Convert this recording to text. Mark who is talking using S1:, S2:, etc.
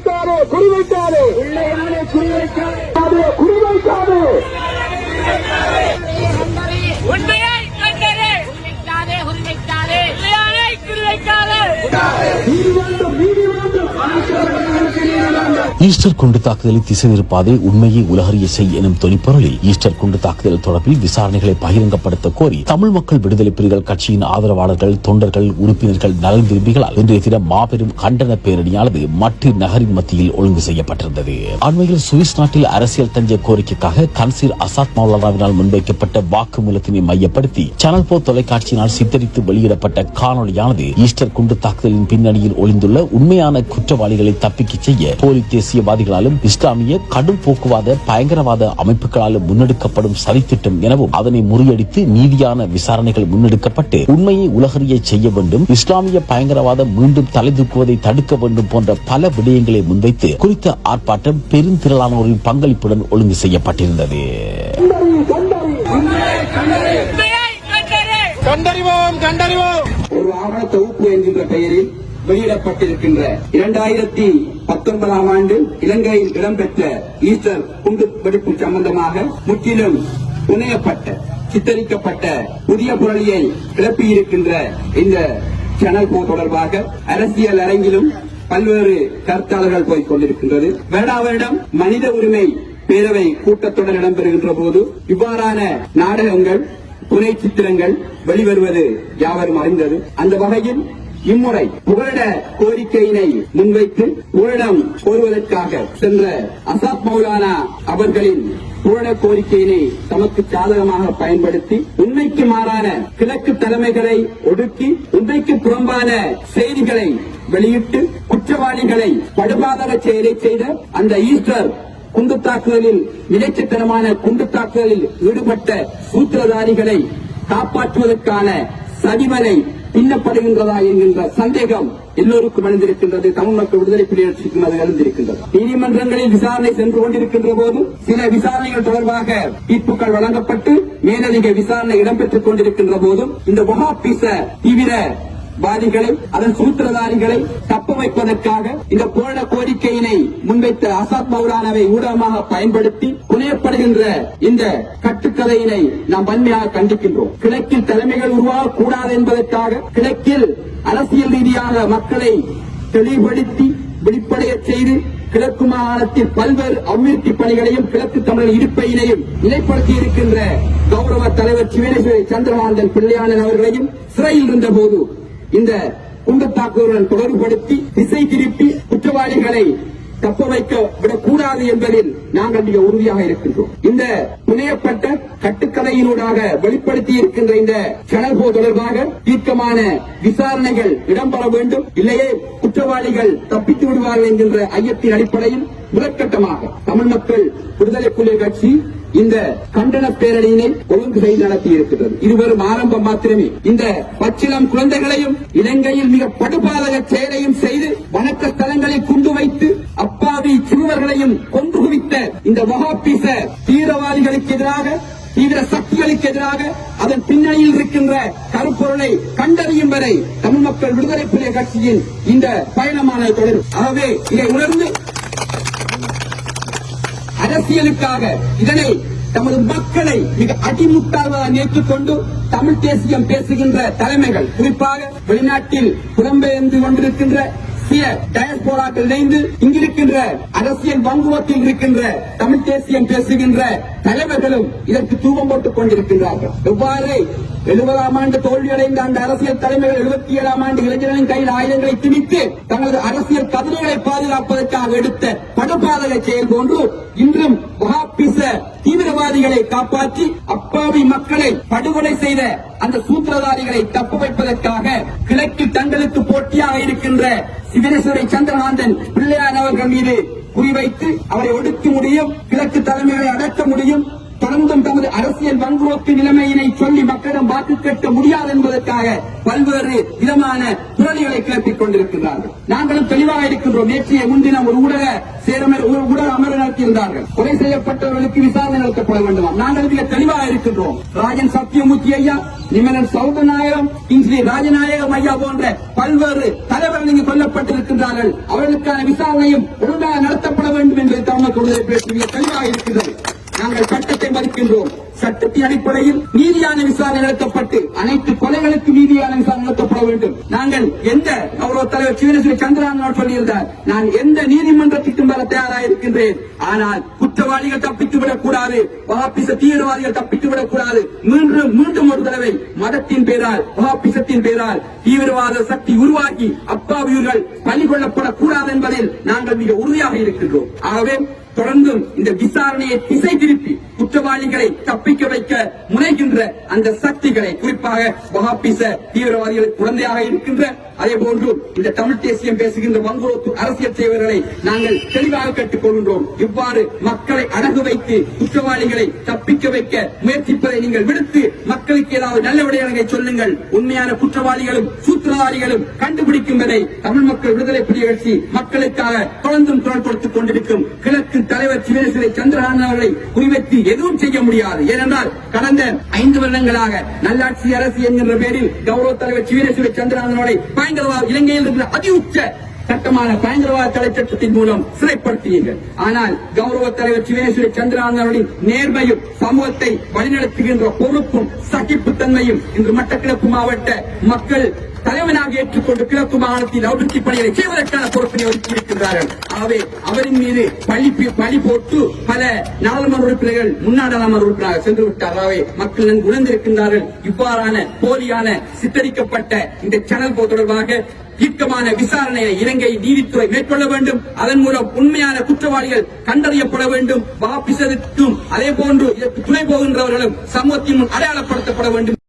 S1: குறிவைக்காதே குறிவைக்காதே குறிவைக்காதே குறிவைக்காதே
S2: Easter குண்டு தாக்குதலை திசை திருப்பாதே உண்மையை உலகறிய செய் எனும் தொனிப்பொருளில் ஈஸ்டர் குண்டு தாக்குதல் தொடர்பில் விசாரணைகளை பகிரங்கப்படுத்த கோரி தமிழ் மக்கள் விடுதலை புலிகள் கட்சியின் ஆதரவாளர்கள் தொண்டர்கள் உறுப்பினர்கள் நலன் விரும்பிகளால் இன்றைய தினம் மாபெரும் கண்டன பேரணியானது மட்டு நகரின் மத்தியில் ஒழுங்கு செய்யப்பட்டிருந்தது. அண்மையில் சுவிஸ் நாட்டில் அரசியல் தஞ்ச கோரிக்கைக்காக கன்சீர் அசாத் மௌலானாவினால் முன்வைக்கப்பட்ட வாக்குமூலத்தினை மையப்படுத்தி சேனல் போ தொலைக்காட்சியினால் சித்தரித்து வெளியிடப்பட்ட காணொளியானது ஈஸ்டர் குண்டு தாக்குதலின் பின்னணியில் ஒளிந்துள்ள உண்மையான குற்றவாளிகளை தப்பிக்கச் செய்ய போலீஸ் தேசியவாதிகளாலும் இஸ்லாமிய கடும் போக்குவாத பயங்கரவாத அமைப்புகளாலும் முன்னெடுக்கப்படும் சதித்திட்டம் எனவும் அதனை முறியடித்து நீதியான விசாரணைகள் முன்னெடுக்கப்பட்டு உண்மையை உலகறிய செய்ய வேண்டும் இஸ்லாமிய பயங்கரவாதம் மீண்டும் தலைதூக்குவதை தடுக்க வேண்டும் போன்ற பல விடயங்களை முன்வைத்து குறித்த ஆர்ப்பாட்டம் பெருந்திரளானோரின் பங்களிப்புடன் ஒழுங்கு செய்யப்பட்டிருந்தது.
S1: கண்டறிவோம் கண்டறிவோம்.
S3: ஒரு ஆவண தொகுப்பு என்கின்ற பெயரில் வெளியிடப்பட்டிருக்கின்ற இரண்டாயிரத்தி பத்தொன்பதாம் ஆண்டு இலங்கையில் இடம்பெற்ற ஈஸ்டர் குண்டு வெடிப்பு சம்பந்தமாக முற்றிலும் புனையப்பட்ட சித்தரிக்கப்பட்ட புதிய புரளியை கிளப்பியிருக்கின்ற இந்த சேனல் போ தொடர்பாக அரசியல் அரங்கிலும் பல்வேறு கருத்தாளர்கள் போய்க் கொண்டிருக்கின்றது. வருடா வருடம் மனித உரிமை பேரவை கூட்டத்தொடர் இடம்பெறுகின்ற போது இவ்வாறான நாடகங்கள் துணை சித்திரங்கள் வெளிவருவது யாவரும் அறிந்தது. அந்த வகையில் இம்முறை புகலிட கோரிக்கையினை முன்வைத்து புகலிடம் கோருவதற்காக சென்ற அசாத் மௌலானா அவர்களின் புகழ கோரிக்கையினை தமக்கு சாதகமாக பயன்படுத்தி உண்மைக்கு மாறான கிழக்கு தலைமைகளை ஒடுக்கி உண்மைக்கு புறம்பான செய்திகளை வெளியிட்டு குற்றவாளிகளை படுபாதக செயலை செய்த அந்த ஈஸ்டர் குண்டு தாக்குதலில் இடைச்சத்தனமான குண்டு தாக்குதலில் ஈடுபட்ட சூத்திரதாரிகளை காப்பாற்றுவதற்கான சதிவலை பின்னப்படுகின்றதா என்கின்ற சந்தேகம் எல்லோருக்கும் எழுந்திருக்கின்றது. தமிழ் மக்கள் விடுதலை புலிகளுக்கும் அது எழுந்திருக்கின்றது. நீதிமன்றங்களில் விசாரணை சென்று கொண்டிருக்கின்ற போது சில விசாரணைகள் தொடர்பாக தீர்ப்புகள் வழங்கப்பட்டு மேலதிக விசாரணை இடம்பெற்றுக் கொண்டிருக்கின்ற போதும் இந்த வகாபிச தீவிர வாதிகளை அதன் சூத்திரதாரிகளை தப்ப வைப்பதற்காக இந்த போராட கோரிக்கையினை முன்வைத்த அசாத் மௌலானாவை ஊடகமாக பயன்படுத்தி புனையப்படுகின்ற இந்த கட்டுக்கதையினை நாம் வன்மையாக கண்டிக்கின்றோம். கிழக்கில் தலைமைகள் உருவாகக்கூடாது என்பதற்காக கிழக்கில் அரசியல் ரீதியாக மக்களை தெளிவுபடுத்தி வெளிப்படைய செய்து கிழக்கு மாகாணத்தில் பல்வேறு அபிவிருத்தி பணிகளையும் கிழக்கு தமிழர் இருப்பையினையும் நிலைப்படுத்தி இருக்கின்ற கௌரவ தலைவர் சிவனேஸ்வரி சந்திரகாந்தன் பிள்ளையானன் அவர்களையும் சிறையில் இருந்தபோது இந்த குண்டு தாக்குதலுடன் தொடர்புபடுத்தி திசை திருப்பி குற்றவாளிகளை தப்ப வைக்க விடக்கூடாது என்பதில் நாங்கள் மிக உறுதியாக இருக்கின்றோம். இந்த புனையப்பட்ட கட்டுக்கதையினூடாக வெளிப்படுத்தி இருக்கின்ற இந்த செலவு தொடர்பாக தீர்க்கமான விசாரணைகள் இடம்பெற வேண்டும். இல்லையே குற்றவாளிகள் தப்பித்து விடுவார்கள் என்கின்ற ஐயத்தின் அடிப்படையில் முதற்கட்டமாக தமிழ் மக்கள் விடுதலை புலிகள் கட்சி இந்த கண்டன பேரணியினை ஒழுங்கு செய்து நடத்தி இருக்கிறது இது வெறும் ஆரம்பம் மாத்திரமே இந்த பச்சிளம் குழந்தைகளையும் இலங்கையில் மிக படுபாதக செயலையும் செய்து வணக்க ஸ்தலங்களை குண்டு வைத்து அப்பாவி சிறுவர்களையும் கொன்று குவித்த இந்த வகாபிச தீவிரவாதிகளுக்கு எதிராக தீவிர சக்திகளுக்கு எதிராக அதன் பின்னணியில் இருக்கின்ற கருப்பொருளை கண்டறியும் வரை தமிழ் மக்கள் விடுதலை புலிகள் கட்சியின் இந்த பயணமான தொடரும். ஆகவே இதை உணர்ந்து அரசியலுக்காக இதனை தமது மக்களை மிக அடிமுட்டாள்வதாக ஏற்றுக்கொண்டு தமிழ் தேசியம் பேசுகின்ற தலைமைகள் குறிப்பாக வெளிநாட்டில் புலம்பெயர்ந்து கொண்டிருக்கின்ற தேசிய டயஸ்போராக்கள் இணைந்து இங்கிருக்கின்ற அரசியல் வங்குவத்தில் இருக்கின்ற தமிழ் தேசியம் பேசுகின்ற தலைவர்களும் இதற்கு தூவம் போட்டுக் கொண்டிருக்கின்றார்கள். எவ்வாறு எழுபதாம் ஆண்டு தோல்வியடைந்த அந்த அரசியல் தலைமைகள் எழுபத்தி ஏழாம் ஆண்டு இளைஞர்களின் கையில் ஆயுதங்களை திணித்து தங்களது அரசியல் கதவுகளை பாதுகாப்பதற்காக எடுத்த படுபாதக செயல் போன்று இன்றும் வகாபிச தீவிரவாதிகளை காப்பாற்றி அப்பாவி மக்களை படுகொலை செய்த அந்த சூத்திரதாரிகளை தப்பு வைப்பதற்காக கிழக்கில் போட்டியாக இருக்கின்ற சிவனேஸ்வரை சந்திரகாந்தன் பிள்ளையான் அவர்கள் மீது குறிவைத்து அவரை ஒடுக்க முடியும் கிழக்கு தலைமைகளை அடக்க முடியும். தொடர்ந்தும் தமது அரசியல் வங்குரோத்து நிலைமையினை சொல்லி மக்களிடம் வாக்கு கேட்க முடியாது என்பதற்காக பல்வேறு விதமான குரல்களை கிளப்பிக் கொண்டிருக்கிறார்கள் நாங்களும் தெளிவாக இருக்கின்றோம். நேற்றைய முன்தினம் ஒரு ஊடக சேரமர் ஒரு ஊடக அமர நடத்தியிருந்தார்கள். கொலை செய்யப்பட்டவர்களுக்கு விசாரணை நடத்தப்பட வேண்டுமா நாங்கள் இதில் தெளிவாக இருக்கின்றோம். ராஜன் சத்தியமூர்த்தி ஐயா நிமலன் சௌதநாயகம் ஸ்ரீ ராஜநாயகம் ஐயா போன்ற பல்வேறு தலைவர்கள் இங்கு கொல்லப்பட்டிருக்கின்றார்கள். அவர்களுக்கான விசாரணையும் ஒழுங்காக நடத்தப்பட வேண்டும் என்று தமிழக விடுதலை பேசுகிற தெளிவாக இருக்கிறது சட்டத்தை சட்டத்தின் அடிப்படையில் நீதியான விசாரணை நடத்தப்பட்டு அனைத்து கொலைகளுக்கும் நீதியான விசாரணை நடத்தப்பட வேண்டும். நாங்கள் எந்த கௌரவ தலைவர் சிவனேஸ்வரி சந்திரன் சொல்லியிருந்தார் நான் எந்த நீதிமன்றத்திற்கும் வர தயாராக இருக்கின்றேன். ஆனால் குற்றவாளிகள் தப்பித்து விடக் கூடாது வகாப்பிச தீவிரவாதிகள் தப்பித்து விடக் கூடாது. மீண்டும் மீண்டும் ஒரு தடவை மதத்தின் பெயரால் வகாபிசத்தின் பெயரால் தீவிரவாத சக்தி உருவாக்கி அப்பாவியர்கள் பலி கொள்ளப்படக்கூடாது என்பதில் நாங்கள் மிக உறுதியாக இருக்கின்றோம். ஆகவே தொடர்ந்தும் இந்த விசாரணையை திசை திருப்பி குற்றவாளிகளை தப்பிக்க வைக்க முனைகின்ற அந்த சக்திகளை குறிப்பாக வகாபிச தீவிரவாதிகளுக்கு குழந்தையாக இருக்கின்ற அதே போன்று இந்த தமிழ் தேசியம் பேசுகின்ற மங்குளத்து அரசியல் செய்வர்களை நாங்கள் தெளிவாக கேட்டுக்கொள்கின்றோம் இவ்வாறு மக்களை அடகு வைத்து குற்றவாளிகளை தப்பிக்க வைக்க முயற்சிப்பதை நீங்கள் விடுத்து மக்களுக்கு ஏதாவது நல்ல விடயங்களை சொல்லுங்கள். உண்மையான குற்றவாளிகளும் சூத்திரதாரிகளும் கண்டுபிடிக்கும் வரை தமிழ் மக்கள் விடுதலை புலி கட்சி மக்களுக்காக தொடர்ந்தும் குரல் கொடுத்துக் கொண்டிருக்கும் கிழக்கு தலைவர் சிவசிலை சந்திரகாந்தன் அவர்களை குறிவைத்து எதுவும் செய்ய முடியாது. ஏனென்றால் கடந்த ஐந்து வருடங்களாக நல்லாட்சி அரசு என்கின்ற பேரில் கௌரவ தலைவர் சிவனேஸ்வரி சந்திரகாந்தனோட பயங்கரவாத இலங்கையில் இருக்கிற அதி உச்ச சட்டமான பயங்கரவாத தடை சட்டத்தின் மூலம் சிறைப்படுத்தினீர்கள். ஆனால் கௌரவ தலைவர் சிவேஸ்வரி சந்திரகாந்தனுடைய நேர்மையும் சமூகத்தை வழிநடத்துகின்ற பொறுப்பும் சகிப்புத்தன்மையும் இன்று மட்டக்கிழப்பு மாவட்ட மக்கள் தலைவனாக ஏற்றுக்கொண்டு கிழக்கு மாகாணத்தில் அபிவிருத்தி பணிகளை செய்வதற்கான பொறுப்பினை ஒதுக்கியிருக்கின்றார்கள் ஆகவே அவரின் மீது பழி பழி போட்டு பல நாடாளுமன்ற உறுப்பினர்கள் முன்னாள் நாடாளுமன்ற உறுப்பினராக சென்று விட்டார் ஆகவே மக்கள் நன்கு உணர்ந்திருக்கின்றார்கள். இவ்வாறான போலியான சித்தரிக்கப்பட்ட இந்த சேனல் தொடர்பாக தீர்க்கமான விசாரணையை இலங்கை நீதித்துறை மேற்கொள்ள வேண்டும். அதன் மூலம் உண்மையான குற்றவாளிகள் கண்டறியப்பட வேண்டும். வாபிசதுக்கும் அதே போன்று துணை போகின்றவர்களும் சமூகத்தின் முன் அடையாளப்படுத்தப்பட வேண்டும்.